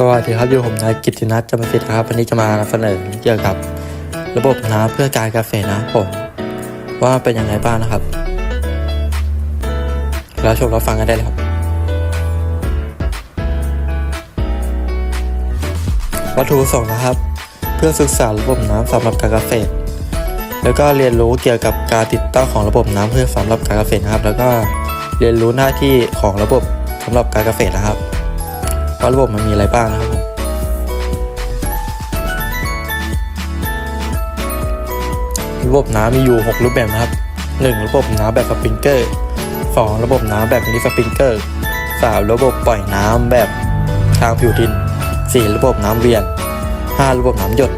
สวัสดีครับอยู่ผมนายกิตตินัทจำปาสิทธิ์ครับวันนี้จะมานำเสนอเกี่ยวกับระบบน้ำเพื่อการเกษตรนะครับผมว่าเป็นยังไงบ้างนะครับ แล้วชมรับฟังกันได้เลยครับ วัตถุประสงค์นะครับ เพื่อศึกษาระบบน้ำสำหรับการเกษตร แล้วก็เรียนรู้เกี่ยวกับการติดตั้งของระบบน้ำเพื่อสำหรับการเกษตรนะครับ แล้วก็เรียนรู้หน้าที่ของระบบสำหรับการเกษตรนะครับ ว่าระบบมันมีอะไรบ้างนะครับผมระบบน้ำมีอยู่ 6 รูปแบบนะครับ 1. ระบบน้ำแบบสปริงเกอร์ 2. ระบบน้ำแบบมินิสปริงเกอร์ 3. ระบบปล่อยน้ำแบบทางผิวดิน 4. ระบบน้ำเวียน 5. ระบบน้ำหยด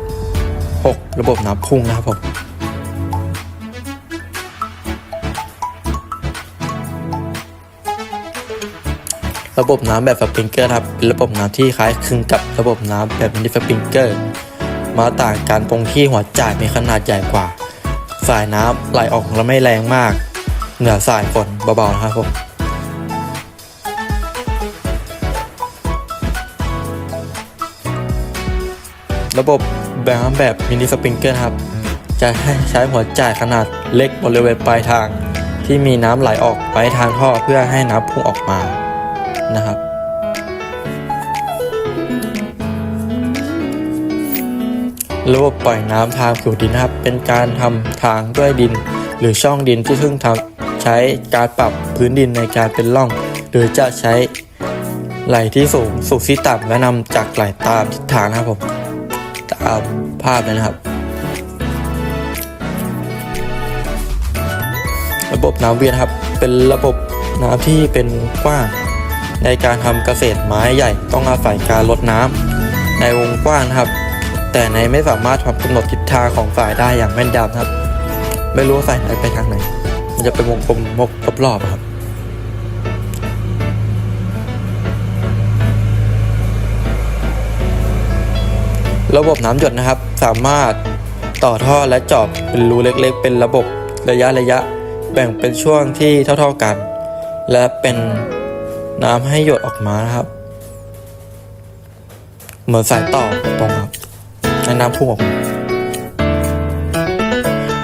6. ระบบน้ำพุ่งนะครับผม ระบบน้ำแบบสปริงเกอร์ครับเป็นระบบน้ำที่คล้ายคลึงกับระบบน้ำแบบมินิสปริงเกอร์มาต่างกันตรงที่หัวจ่ายมีขนาดใหญ่กว่า สายน้ำไหลออกและไม่แรงมาก เหนือสายฝนเบาๆนะครับผมระบบน้ำแบบมินิสปริงเกอร์ครับ จะให้ใช้หัวจ่ายขนาดเล็กบริเวณปลายทาง ที่มีน้ำไหลออกไปทางท่อเพื่อให้น้ำพุ่งออกมา นะครับ ระบบปล่อยน้ำทางผิวดินนะครับ เป็นการทำทางด้วยดิน หรือช่องดินที่ซึ่งทำใช้การปรับพื้นดินในการเป็นร่อง หรือจะใช้ไหลที่สูงสู่ที่ต่ำและนำจากไหลตามทิศทางนะครับผมตามภาพเลยนะครับ ระบบน้ำเวียนครับ เป็นระบบน้ำที่เป็นกว้าง ในการทำเกษตรไม้ใหญ่ต้องอาศัยการลดน้ำในวงกว้างนะครับ แต่ในไม่สามารถกำหนดทิศทางของสายได้อย่างแม่นยำครับ ไม่รู้ว่าสายไหนไปทางไหน มันจะเป็นวงกลมมกรอบๆครับระบบน้ำหยดนะครับ สามารถต่อท่อและเจาะเป็นรูเล็กๆ เป็นระบบระยะระยะ แบ่งเป็นช่วงที่เท่า ๆกัน และเป็น น้ำให้หยดออกมานะครับ เหมือนสายต่อตรงครับให้น้ำพุ่งออกมา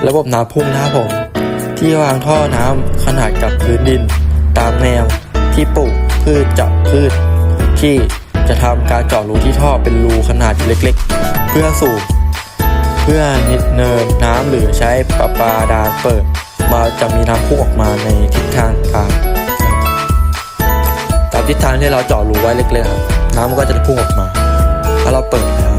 ระบบน้ำพุ่งนะครับผม ที่วางท่อน้ำขนาดกับพื้นดิน ตามแนวที่ปลูกพืชจับพืช ที่จะทำการเจาะรูที่ท่อเป็นรูขนาดเล็กๆ เพื่อสูบเพื่อนิดเนินน้ำหรือใช้ประปาดานเปิด มาจะมีน้ำพุ่งออกมาในทิศทางกลาง ทิศทางที่เราเจาะรูไว้เล็กๆครับ น้ำมันก็จะพุ่งออกมาถ้าเราเปิดแล้ว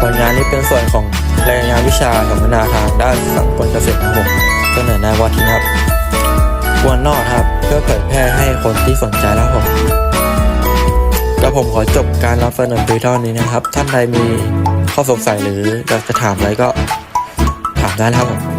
ผลงานนี้เป็นส่วนของรายงานวิชาสัมมนาทางด้านสังคมเกษตรนะครับผมเสนอนายวาทินครับควรนอกครับ เพื่อเผยแพร่ให้คนที่สนใจแล้วผมก็ผมขอจบการรับเสนอโดยเท่านี้นะครับ ท่านใดมีข้อสงสัยหรืออยากจะถามอะไรก็ถามได้แล้วครับผม